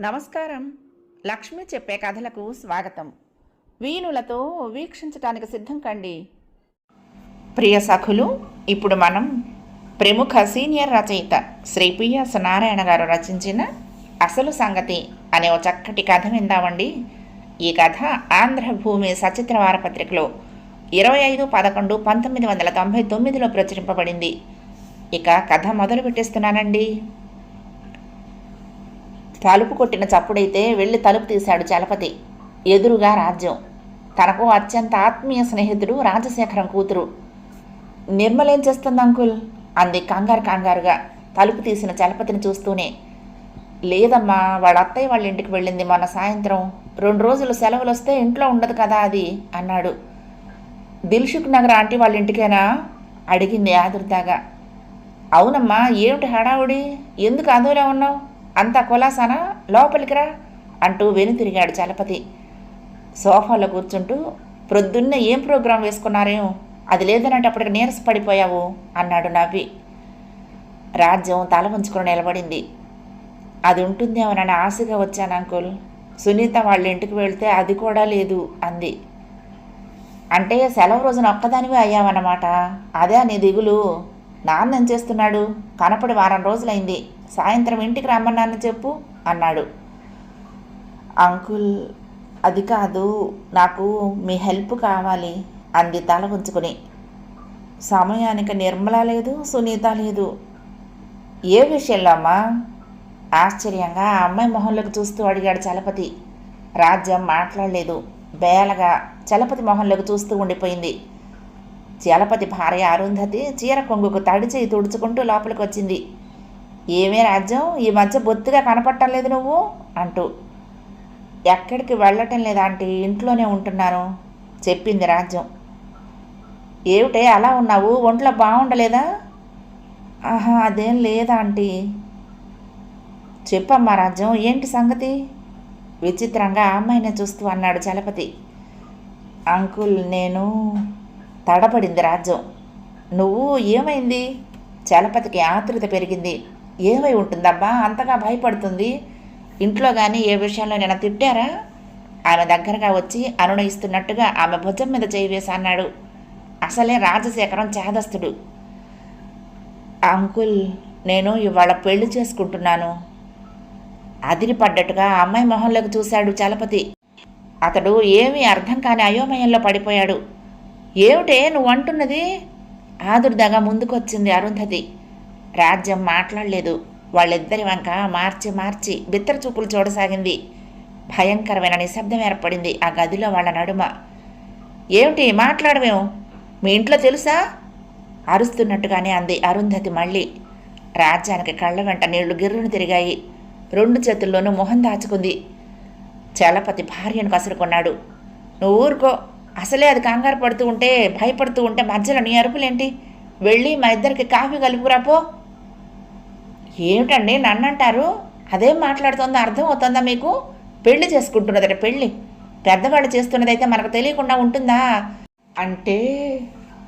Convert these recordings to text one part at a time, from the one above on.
నమస్కారం. లక్ష్మి చెప్పే కథలకు స్వాగతం. వీణులతో వీక్షించటానికి సిద్ధం కండి. ప్రియ సఖులు ఇప్పుడు మనం ప్రముఖ సీనియర్ రచయిత శ్రీ పిఎస్ నారాయణ గారు రచించిన అసలు సంగతి అనే ఓ చక్కటి కథ విందామండి. ఈ కథ ఆంధ్రభూమి సచిత్ర వారపత్రికలో ఇరవై ఐదు పదకొండు పంతొమ్మిది వందల తొంభై తొమ్మిదిలో ప్రచురింపబడింది. ఇక కథ మొదలు పెట్టేస్తున్నానండి. తలుపు కొట్టిన చప్పుడైతే వెళ్ళి తలుపు తీశాడు చలపతి. ఎదురుగా రాజ్యం. తనకు అత్యంత ఆత్మీయ స్నేహితుడు రాజశేఖరం కూతురు. నిర్మలేం చేస్తుంది అంకుల్? అంది కంగారు కంగారుగా. తలుపు తీసిన చలపతిని చూస్తూనే. లేదమ్మా వాళ్ళ అత్తయ్య వాళ్ళ ఇంటికి వెళ్ళింది మొన్న సాయంత్రం. రెండు రోజులు సెలవులు వస్తే ఇంట్లో ఉండదు కదా అది అన్నాడు. దిల్షుక్ నగర్ ఆంటీ వాళ్ళ ఇంటికేనా? అడిగింది ఆదుర్దాగా. అవునమ్మా ఏమిటి హడావుడి? ఎందుకు అదోలా ఉన్నావు? అంతా కులాసానా? లోపలికిరా అంటూ వెనుతిరిగాడు చలపతి. సోఫాలో కూర్చుంటూ ప్రొద్దున్నే ఏం ప్రోగ్రాం వేసుకున్నారేమో అది లేదనంటే అప్పటికి నీరస పడిపోయావు? అన్నాడు నవ్వి. రాజ్యం తల ఉంచుకొని నిలబడింది. అది ఉంటుందేమోనని ఆశగా వచ్చాను అంకుల్. సునీత వాళ్ళ ఇంటికి వెళ్తే అది కూడా లేదు అంది. అంటే సెలవు రోజున ఒక్కదానివే అయ్యావన్నమాట. అదే నీ దిగులు. నాన్న ఏం చేస్తున్నాడు? కనపడి వారం రోజులైంది. సాయంత్రం ఇంటికి రమ్మన్నాను చెప్పు అన్నాడు. అంకుల్ అది కాదు. నాకు మీ హెల్ప్ కావాలి అంది తల ఉంచుకుని సమయానికి నిర్మల లేదు సునీత లేదు. ఏ విషయంలో అమ్మా? ఆశ్చర్యంగా ఆ అమ్మాయి మొహంలోకి చూస్తూ అడిగాడు చలపతి. రాజ్యం మాట్లాడలేదు. బేలగా చలపతి మొహంలోకి చూస్తూ ఉండిపోయింది. చలపతి భార్య అరుంధతి చీర కొంగుకు తడిచి తుడుచుకుంటూ లోపలికి వచ్చింది ఏమే రాజ్యం? ఈ మధ్య బొత్తిగా కనపడటం లేదు నువ్వు? అంటూ. ఎక్కడికి వెళ్ళటం లేదా ఆంటీ ఇంట్లోనే ఉంటున్నాను చెప్పింది రాజ్యం. ఏమిటే అలా ఉన్నావు? ఒంట్లో బాగుండలేదా ఆహా అదేం లేదా ఆంటీ. చెప్పమ్మా రాజ్యం ఏంటి సంగతి? విచిత్రంగా ఆ అమ్మాయినే చూస్తూ అన్నాడు చలపతి అంకుల్ నేను తడపడింది రాజ్యం. నువ్వు ఏమైంది? చలపతికి ఆతృత పెరిగింది. ఏమై ఉంటుందబ్బా? అంతగా భయపడుతుంది. ఇంట్లో కానీ ఏ విషయంలో నేను తిట్టారా? ఆమె దగ్గరగా వచ్చి అనునయిస్తున్నట్టుగా ఆమె భుజం మీద చేయి వేసి అన్నాడు. అసలే రాజశేఖరం చేదస్తుడు. అంకుల్ నేను ఇవాళ పెళ్ళి చేసుకుంటున్నాను. అదిరిపడ్డట్టుగా అమ్మాయి మొహంలోకి చూశాడు చలపతి. అతడు ఏమీ అర్థం కాని అయోమయంలో పడిపోయాడు. ఏమిటే నువ్వు అంటున్నది? ఆదుర్దాగా ముందుకొచ్చింది అరుంధతి. రాజ్యం మాట్లాడలేదు. వాళ్ళిద్దరి వంక మార్చి మార్చి బిత్తర చూపులు చూడసాగింది. భయంకరమైన నిశ్శబ్దం ఏర్పడింది ఆ గదిలో వాళ్ళ నడుమ. ఏమిటి మాట్లాడమేం మీ ఇంట్లో తెలుసా? అరుస్తున్నట్టుగానే అంది అరుంధతి మళ్ళీ. రాజ్యానికి కళ్ళ వెంట నీళ్ళు గిర్రును తిరిగాయి. రెండు చేతుల్లోనూ మొహం దాచుకుంది. చలపతి భార్యను కసురుకున్నాడు. నువ్వు ఊరుకో. అసలే అది కంగారు పడుతూ ఉంటే భయపడుతూ ఉంటే మధ్యలో నీ అరుపులేంటి? వెళ్ళి మా ఇద్దరికి కాఫీ కలుపురాపో ఏమిటండి నన్నంటారు? అదేం మాట్లాడుతుందో అర్థం అవుతుందా మీకు? పెళ్ళి చేసుకుంటున్నదట పెళ్ళి పెద్దవాళ్ళు చేస్తున్నదైతే మనకు తెలియకుండా ఉంటుందా? అంటే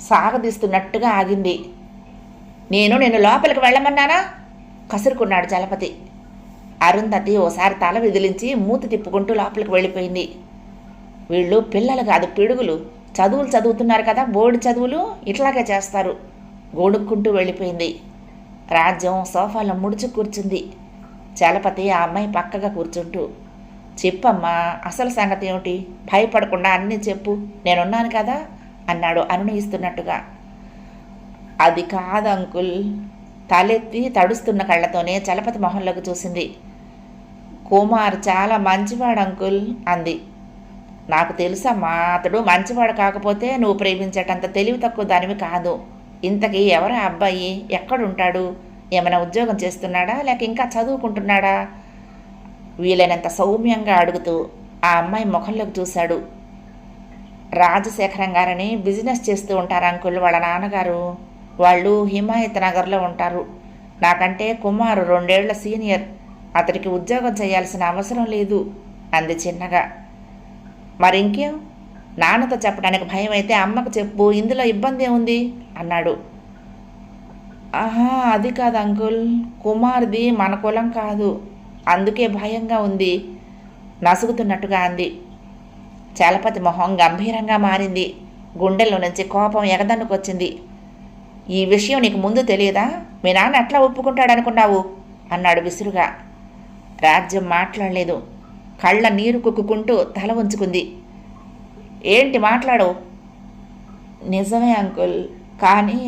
సాగదీస్తున్నట్టుగా ఆగింది. నేను నేను లోపలికి వెళ్ళమన్నానా? కసురుకున్నాడు చలపతి. అరుంధతి ఓసారి తల విదిలించి మూతి తిప్పుకుంటూ లోపలికి వెళ్ళిపోయింది. వీళ్ళు పిల్లలు కాదు పిడుగులు. చదువులు చదువుతున్నారు కదా బోర్డు చదువులు ఇట్లాగే చేస్తారు. గోడుక్కుంటూ వెళ్ళిపోయింది. రాజ్యం సోఫాలో ముడుచు కూర్చుంది. చలపతి ఆ అమ్మాయి పక్కగా కూర్చుంటూ చెప్పమ్మా అసలు సంగతి ఏమిటి? భయపడకుండా అన్నీ చెప్పు. నేనున్నాను కదా? అన్నాడు అనునయిస్తున్నట్టుగా అది కాదు అంకుల్. తలెత్తి తడుస్తున్న కళ్ళతోనే చలపతి మొహంలోకి చూసింది. కుమార్ చాలా మంచివాడు అంకుల్ అంది. నాకు తెలుసమ్మా అతడు మంచివాడు కాకపోతే నువ్వు ప్రేమించేటంత తెలివి తక్కువ దానివి కాదు. ఇంతకీ ఎవరు ఆ అబ్బాయి? ఎక్కడుంటాడు? ఏమైనా ఉద్యోగం చేస్తున్నాడా? లేక ఇంకా చదువుకుంటున్నాడా? వీలైనంత సౌమ్యంగా అడుగుతూ ఆ అమ్మాయి ముఖంలోకి చూశాడు. రాజశేఖరం గారని బిజినెస్ చేస్తూ ఉంటారు అంకుల్ వాళ్ళ నాన్నగారు. వాళ్ళు హిమాయత్ నగర్లో ఉంటారు. నాకంటే కుమారు రెండేళ్ళ సీనియర్. అతడికి ఉద్యోగం చేయాల్సిన అవసరం లేదు. అంది చిన్నగా. మరింకేం? నాన్నతో చెప్పడానికి భయం అయితే అమ్మకు చెప్పు ఇందులో ఇబ్బంది ఏముంది? అన్నాడు. ఆహా అది కాదు అంకుల్. కుమార్ది మన కులం కాదు. అందుకే భయంగా ఉంది. నసుగుతున్నట్టుగా అంది. చలపతి మొహం గంభీరంగా మారింది. గుండెల్లో నుంచి కోపం ఎగదన్నుకొచ్చింది. ఈ విషయం నీకు ముందు తెలియదా? మీ నాన్న ఎట్లా ఒప్పుకుంటాడనుకున్నావు? అన్నాడు విసురుగా. రాజ్యం మాట్లాడలేదు. కళ్ళ నీరు కుక్కుకుంటూ తల ఉంచుకుంది ఏంటి మాట్లాడవు నిజమే అంకుల్ కానీ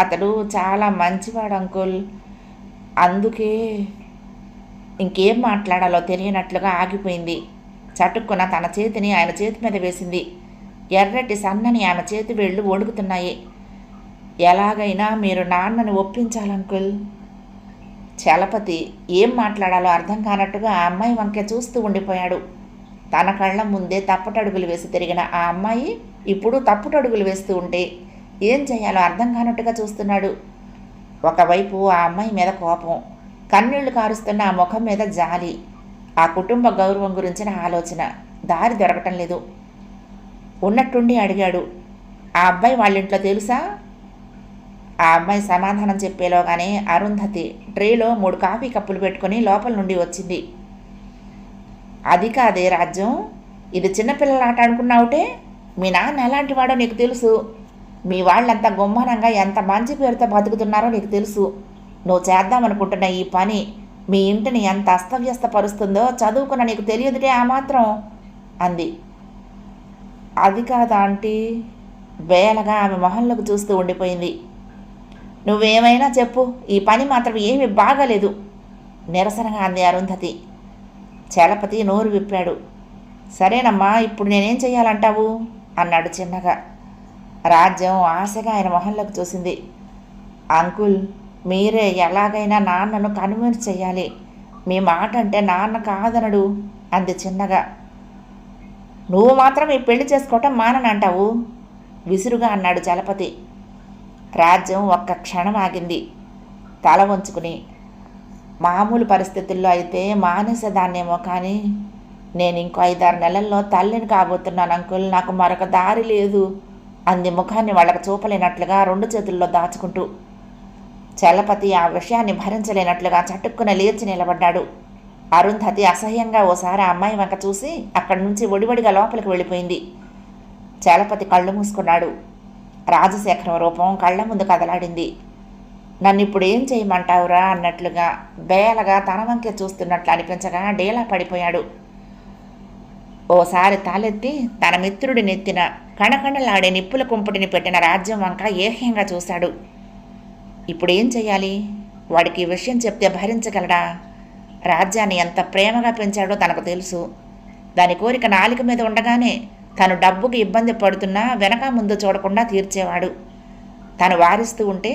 అతడు చాలా మంచివాడు అంకుల్. అందుకే ఇంకేం మాట్లాడాలో తెలియనట్లుగా ఆగిపోయింది. చటుక్కున తన చేతిని ఆయన చేతి మీద వేసింది. ఎర్రటి సన్నని ఆమె చేతి వేళ్ళు వణుకుతున్నాయి ఎలాగైనా మీరు నాన్నని ఒప్పించాలంకుల్. చలపతి ఏం మాట్లాడాలో అర్థం కానట్టుగా ఆ అమ్మాయి వంకె చూస్తూ ఉండిపోయాడు. తన కళ్ళ ముందే తప్పటడుగులు వేసి తిరిగిన ఆ అమ్మాయి ఇప్పుడు తప్పుటడుగులు వేస్తూ ఉంటే ఏం చేయాలో అర్థం కానట్టుగా చూస్తున్నాడు. ఒకవైపు ఆ అమ్మాయి మీద కోపం కన్నీళ్ళు కారుస్తున్న ఆ ముఖం మీద జాలి ఆ కుటుంబ గౌరవం గురించిన ఆలోచన. దారి దొరకటం లేదు. ఉన్నట్టుండి అడిగాడు ఆ అబ్బాయి వాళ్ళింట్లో తెలుసా? ఆ అమ్మాయి సమాధానం చెప్పేలోగానే అరుంధతి ట్రేలో మూడు కాఫీ కప్పులు పెట్టుకొని లోపల నుండి వచ్చింది. అది కాదే రాజ్యం ఇది చిన్నపిల్లలు ఆట అనుకున్నావుటే మీ నాన్న ఎలాంటి వాడో నీకు తెలుసు. మీ వాళ్ళంతా గుమ్మనంగా ఎంత మంచి పేరుతో బతుకుతున్నారో నీకు తెలుసు. నువ్వు చేద్దామనుకుంటున్న ఈ పని మీ ఇంటిని ఎంత అస్తవ్యస్తపరుస్తుందో చదువుకున్న నీకు తెలియదుటే ఆ మాత్రం అంది. అది కాదా ఆంటీ? వేలగా ఆమె మొహంలోకి చూస్తూ ఉండిపోయింది. నువ్వేమైనా చెప్పు. ఈ పని మాత్రం ఏమీ బాగాలేదు. నిరసనగా అంది అరుంధతి. చలపతి నోరు విప్పాడు. సరేనమ్మా ఇప్పుడు నేనేం చెయ్యాలంటావు? అన్నాడు చిన్నగా. రాజ్యం ఆశగా ఆయన మొహంలోకి చూసింది. అంకుల్ మీరే ఎలాగైనా నాన్నను కన్విన్స్ చేయాలి మీ మాట అంటే నాన్న కాదనడు అంది చిన్నగా. నువ్వు మాత్రం ఈ పెళ్ళి చేసుకోవటం మాననంటావు? విసురుగా అన్నాడు చలపతి. రాజ్యం ఒక్క క్షణం ఆగింది. తల వంచుకుని మామూలు పరిస్థితుల్లో అయితే మానేసేదాన్నేమో కానీ నేను ఇంకో ఐదారు నెలల్లో తల్లిని కాబోతున్నాను అంకుల్ నాకు మరొక దారి లేదు అంది ముఖాన్ని వాళ్ళకు చూపలేనట్లుగా రెండు చేతుల్లో దాచుకుంటూ. చలపతి ఆ విషయాన్ని భరించలేనట్లుగా చటుక్కున లేచి నిలబడ్డాడు. అరుంధతి అసహ్యంగా ఓసారి అమ్మాయి వంక చూసి అక్కడి నుంచి ఒడివడిగా లోపలికి వెళ్ళిపోయింది. చలపతి కళ్ళు మూసుకున్నాడు. రాజశేఖరం రూపం కళ్ళ ముందు కదలాడింది. నన్ను ఇప్పుడు ఏం చేయమంటావురా అన్నట్లుగా బేలగా తన వంకే చూస్తున్నట్లు అనిపించగా డేలా పడిపోయాడు. ఓసారి తాలెత్తి తన మిత్రుడి నెత్తిన కణకణలాడే నిప్పుల కుంపుటిని పెట్టిన రాజ్యం వంక ఏహ్యంగా చూశాడు. ఇప్పుడు ఏం చెయ్యాలి? వాడికి ఈ విషయం చెప్తే భరించగలడా? రాజ్యాన్ని ఎంత ప్రేమగా పెంచాడో తనకు తెలుసు. దాని కోరిక నాలిక మీద ఉండగానే తను డబ్బుకి ఇబ్బంది పడుతున్నా వెనక ముందు చూడకుండా తీర్చేవాడు. తను వారిస్తూ ఉంటే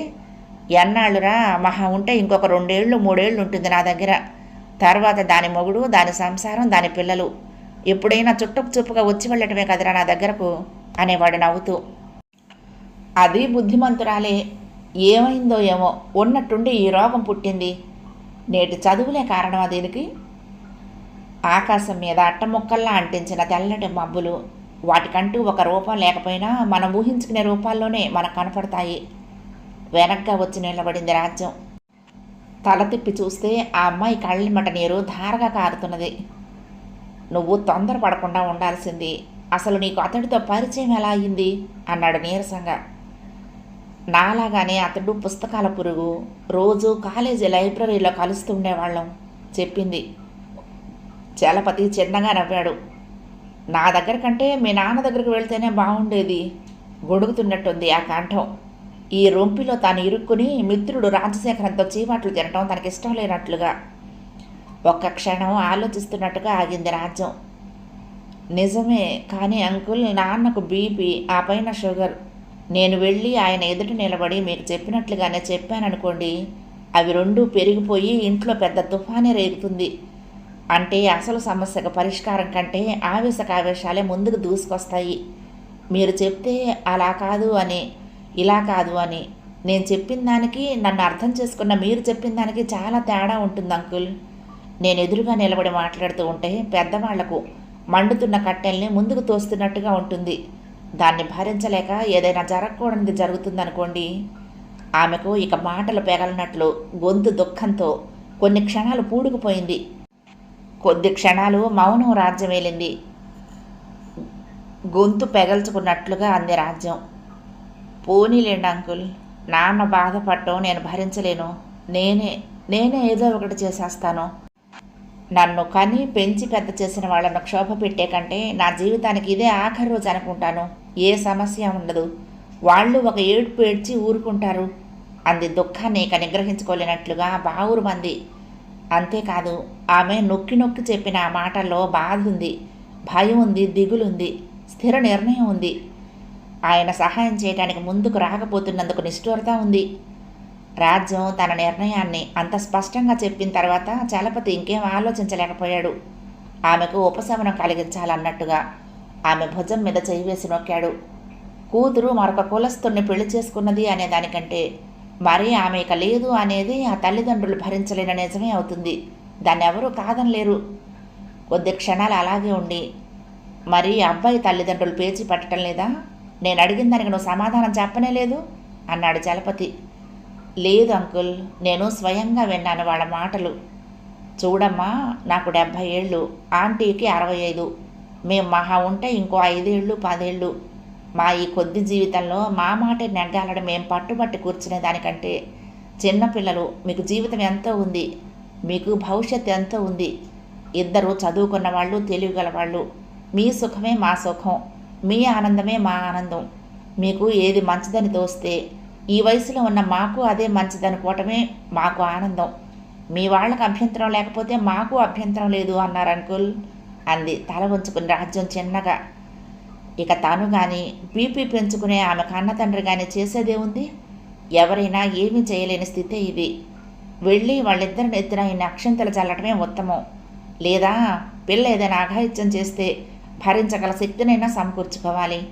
ఎన్నాళ్ళురా మహా ఉంటే ఇంకొక రెండేళ్ళు మూడేళ్ళు ఉంటుంది నా దగ్గర. తర్వాత దాని మొగుడు దాని సంసారం దాని పిల్లలు. ఎప్పుడైనా చుట్టపు చూపుగా వచ్చి వెళ్ళటమే కదరా నా దగ్గరకు? అనేవాడు నవ్వుతూ. అది బుద్ధిమంతురాలే. ఏమైందో ఏమో. ఉన్నట్టుండి ఈ రోగం పుట్టింది. నేటి చదువులే కారణమా దీనికి ఆకాశం మీద అట్టముక్కల్లా అంటించిన తెల్లటి మబ్బులు. వాటికంటూ ఒక రూపం లేకపోయినా మనం ఊహించుకునే రూపాల్లోనే మనకు కనపడతాయి. వెనక్గా వచ్చి నిలబడింది రాజ్యం. తల తిప్పి చూస్తే ఆ అమ్మాయి కళ్ళమట నీరు ధారగా కారుతున్నది. నువ్వు తొందరపడకుండా ఉండాల్సింది. అసలు నీకు అతడితో పరిచయం ఎలా అయింది? అన్నాడు నీరసంగా. నాలాగానే అతడు పుస్తకాల పురుగు రోజు కాలేజీ లైబ్రరీలో కలుస్తుండేవాళ్ళం చెప్పింది. చలపతి చిన్నగా నవ్వాడు. నా దగ్గర కంటే మీ నాన్న దగ్గరికి వెళ్తేనే బాగుండేది. గొడుగుతున్నట్టుంది ఆ కంఠం. ఈ రొంపిలో తాను ఇరుక్కుని మిత్రుడు రాజశేఖరంతో చీవాట్లు తినటం తనకిష్టం లేనట్లుగా. ఒక్క క్షణం ఆలోచిస్తున్నట్టుగా ఆగింది రాజ్యం. నిజమే కానీ అంకుల్ నాన్నకు బీపీ ఆ పైన షుగర్. నేను వెళ్ళి ఆయన ఎదుట నిలబడి మీకు చెప్పినట్లుగానే చెప్పాననుకోండి అవి రెండూ పెరిగిపోయి ఇంట్లో పెద్ద తుఫానే రేగుతుంది. అంటే అసలు సమస్యకు పరిష్కారం కంటే ఆవేశకావేశాలే ముందుకు దూసుకొస్తాయి. మీరు చెప్తే అలా కాదు అని ఇలా కాదు అని. నేను చెప్పిన దానికి నన్ను అర్థం చేసుకున్న మీరు చెప్పిన దానికి చాలా తేడా ఉంటుంది అంకుల్. నేను ఎదురుగా నిలబడి మాట్లాడుతూ ఉంటే పెద్దవాళ్ళకు మండుతున్న కట్టెల్ని ముందుకు తోస్తున్నట్టుగా ఉంటుంది. దాన్ని భరించలేక ఏదైనా జరగకూడనిది జరుగుతుందనుకోండి. ఆమెకు ఇక మాటలు పెగలనట్లు గొంతు దుఃఖంతో కొన్ని క్షణాలు పూడుకుపోయింది. కొద్ది క్షణాలు మౌనం రాజ్యమేలింది గొంతు పెగల్చుకున్నట్లుగా అంది రాజ్యం. పోనీలేండి అంకుల్ నాన్న బాధపడటం నేను భరించలేను. నేనే నేనే ఏదో ఒకటి చేసేస్తాను. నన్ను కని పెంచి పెద్ద చేసిన వాళ్ళను క్షోభ పెట్టే కంటే నా జీవితానికి ఇదే ఆఖరి రోజు అనుకుంటాను. ఏ సమస్య ఉండదు. వాళ్ళు ఒక ఏడుపు ఏడ్చి ఊరుకుంటారు. అంది దుఃఖాన్ని ఇక నిగ్రహించుకోలేనట్లుగా బావురు మంది. అంతేకాదు ఆమె నొక్కి నొక్కి చెప్పిన ఆ మాటల్లో బాధ ఉంది భయం ఉంది దిగులుంది స్థిర నిర్ణయం ఉంది. ఆయన సహాయం చేయడానికి ముందుకు రాకపోతున్నందుకు నిష్ఠూరత ఉంది. రాజ్యం తన నిర్ణయాన్ని అంత స్పష్టంగా చెప్పిన తర్వాత చలపతి ఇంకేం ఆలోచించలేకపోయాడు. ఆమెకు ఉపశమనం కలిగించాలన్నట్టుగా ఆమె భుజం మీద చేయి వేసి నొక్కాడు. కూతురు మరొక కులస్తుని పెళ్ళి చేసుకున్నది అనే దానికంటే మరి ఆమె ఇక లేదు అనేది ఆ తల్లిదండ్రులు భరించలేని నిజమే అవుతుంది. దాన్ని ఎవరూ కాదనలేరు. కొద్ది క్షణాలు అలాగే ఉండి మరి అబ్బాయి తల్లిదండ్రులు పేచి పట్టడం లేదా? నేను అడిగిన దానికి నువ్వు సమాధానం చెప్పనే లేదు? అన్నాడు చలపతి. లేదు అంకుల్ నేను స్వయంగా విన్నాను వాళ్ళ మాటలు. చూడమ్మా నాకు డెబ్భై ఏళ్ళు ఆంటీకి అరవై ఐదు. మేము మహా ఉంటే ఇంకో ఐదేళ్ళు పదేళ్ళు. మా ఈ కొద్ది జీవితంలో మా మాట నెగ్గాలని మేము పట్టుబట్టి కూర్చునే దానికంటే చిన్నపిల్లలు మీకు జీవితం ఎంతో ఉంది మీకు భవిష్యత్తు ఎంతో ఉంది. ఇద్దరు చదువుకున్న వాళ్ళు తెలివిగల వాళ్ళు మీ సుఖమే మా సుఖం మీ ఆనందమే మా ఆనందం. మీకు ఏది మంచిదని తోస్తే ఈ వయసులో ఉన్న మాకు అదే మంచిదనుకోవటమే మాకు ఆనందం. మీ వాళ్ళకు అభ్యంతరం లేకపోతే మాకు అభ్యంతరం లేదు అన్నారు అంకుల్ అంది తల ఉంచుకుని రాజ్యం చిన్నగా. ఇక తాను కానీ బీపీ పెంచుకునే ఆమె కన్న తండ్రి కానీ చేసేదే ఉంది? ఎవరైనా ఏమీ చేయలేని స్థితే ఇది. వెళ్ళి వాళ్ళిద్దరిని ఎత్తిన ఈ అక్షంతలు చల్లటమే ఉత్తమం. లేదా పిల్ల ఏదైనా అఘాయిత్యం చేస్తే భరించగల శక్తినైనా సమకూర్చుకోవాలి.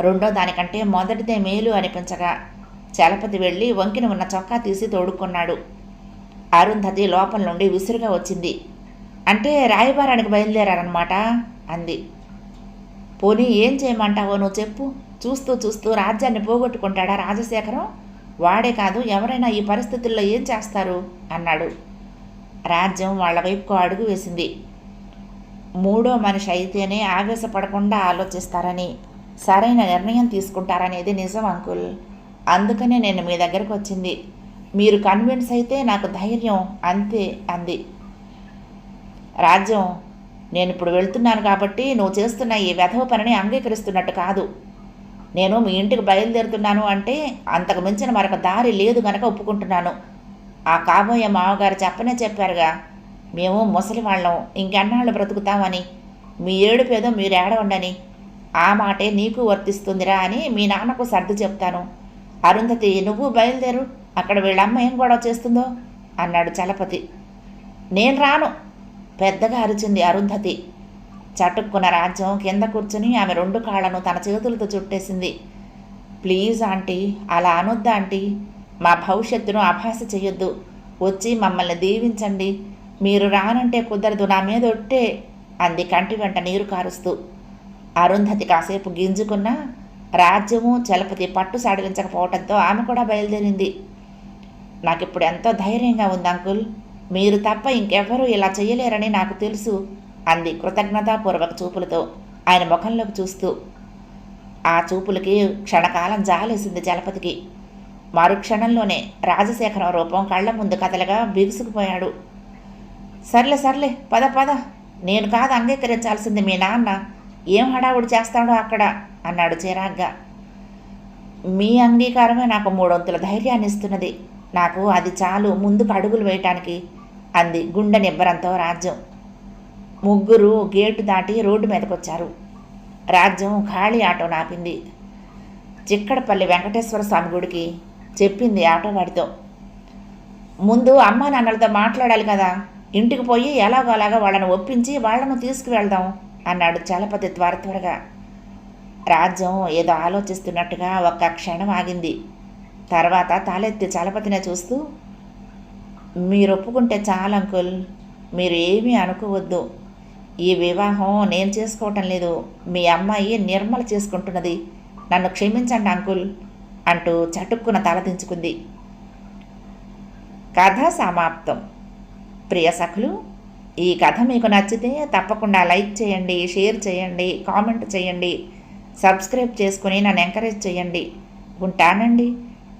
రెండో దానికంటే మొదటిదే మేలు అనిపించగా చలపతి వెళ్ళి వంకిన ఉన్న చొక్కా తీసి తోడుకున్నాడు. అరుంధతి లోపల నుండి విసురుగా వచ్చింది. అంటే రాయబారానికి బయలుదేరారనమాట అంది. పోనీ ఏం చేయమంటావో నువ్వు చెప్పు. చూస్తూ చూస్తూ రాజ్యాన్ని పోగొట్టుకుంటాడా రాజశేఖరం? వాడే కాదు ఎవరైనా ఈ పరిస్థితుల్లో ఏం చేస్తారు? అన్నాడు. రాజ్యం వాళ్ళ వైపుకు అడుగు వేసింది. మూడో మనిషి అయితేనే ఆవేశపడకుండా ఆలోచిస్తారని సరైన నిర్ణయం తీసుకుంటారనేది నిజం అంకుల్. అందుకనే నేను మీ దగ్గరకు వచ్చింది. మీరు కన్విన్స్ అయితే నాకు ధైర్యం అంతే అంది. రాజ్యం నేను ఇప్పుడు వెళ్తున్నాను కాబట్టి నువ్వు చేస్తున్న ఈ వెధవ పనిని అంగీకరిస్తున్నట్టు కాదు. నేను మీ ఇంటికి బయలుదేరుతున్నాను అంటే అంతకు మించిన మరొక దారి లేదు గనక ఒప్పుకుంటున్నాను. ఆ కాబోయే మామగారు చెప్పనే చెప్పారుగా మేము ముసలి వాళ్ళం ఇంకెన్నాళ్ళు బ్రతుకుతామని? మీ ఏడుపేదో మీరు ఏడవండని? ఆ మాటే నీకు వర్తిస్తుందిరా అని మీ నాన్నకు సర్ది చెప్తాను. అరుంధతి నువ్వు బయలుదేరు అక్కడ వీళ్ళమ్మ ఏం గొడవ చేస్తుందో? అన్నాడు చలపతి. నేను రాను పెద్దగా అరిచింది అరుంధతి. చటుక్కున రాజ్యం కింద కూర్చుని ఆమె రెండు కాళ్ళను తన చేతులతో చుట్టేసింది. ప్లీజ్ ఆంటీ అలా అనొద్దు ఆంటీ. మా భవిష్యత్తును అభాస చేయొద్దు వచ్చి మమ్మల్ని దీవించండి. మీరు రానంటే కుదరదు నా మీద ఒట్టే అంది కంటి వెంట నీరు కారుస్తూ. అరుంధతి కాసేపు గింజుకున్నా రాజ్యము చలపతి పట్టు సాడిలించకపోవడంతో ఆమె కూడా బయలుదేరింది. నాకు ఇప్పుడు ఎంతో ధైర్యంగా ఉంది అంకుల్. మీరు తప్ప ఇంకెవ్వరూ ఇలా చేయలేరని నాకు తెలుసు అంది కృతజ్ఞతాపూర్వక చూపులతో ఆయన ముఖంలోకి చూస్తూ. ఆ చూపులకి క్షణకాలం జాలేసింది జలపతికి. మరుక్షణంలోనే రాజశేఖరం రూపం కళ్ళ ముందు కథలుగా బిగుసుకుపోయాడు. సర్లే సర్లే పద పద. నేను కాదు అంగీకరించాల్సింది మీ నాన్న. ఏం హడావుడి చేస్తాడో అక్కడ అన్నాడు చిరాగ్గా. మీ అంగీకారమే నాకు మూడొంతుల ధైర్యాన్ని ఇస్తున్నది నాకు అది చాలు ముందుకు అడుగులు వేయటానికి అంది గుండె నిబ్బరంతో రాజ్యం. ముగ్గురు గేటు దాటి రోడ్డు మీదకొచ్చారు. రాజ్యం ఖాళీ ఆటో నాపింది. చిక్కడపల్లి వెంకటేశ్వర స్వామి గుడికి చెప్పింది ఆటో వాడితో. ముందు అమ్మా నాన్నలతో మాట్లాడాలి కదా ఇంటికి పోయి ఎలాగో అలాగా వాళ్ళను ఒప్పించి వాళ్ళను తీసుకువెళ్దాం అన్నాడు చలపతి త్వర త్వరగా. రాజ్యం ఏదో ఆలోచిస్తున్నట్టుగా ఒక్క క్షణం ఆగింది. తర్వాత తలెత్తి చలపతినే చూస్తూ మీరు ఒప్పుకుంటే చాలు అంకుల్. మీరు ఏమీ అనుకోవద్దు. ఈ వివాహం నేను చేసుకోవటం లేదు. మీ అమ్మాయి నిర్మల చేసుకుంటున్నది. నన్ను క్షమించండి అంకుల్ అంటూ చటుక్కున తలదించుకుంది కథ సమాప్తం. ప్రియ సఖులు ఈ కథ మీకు నచ్చితే తప్పకుండా లైక్ చేయండి షేర్ చేయండి కామెంట్ చేయండి సబ్స్క్రైబ్ చేసుకుని నన్ను ఎంకరేజ్ చేయండి. ఉంటానండి.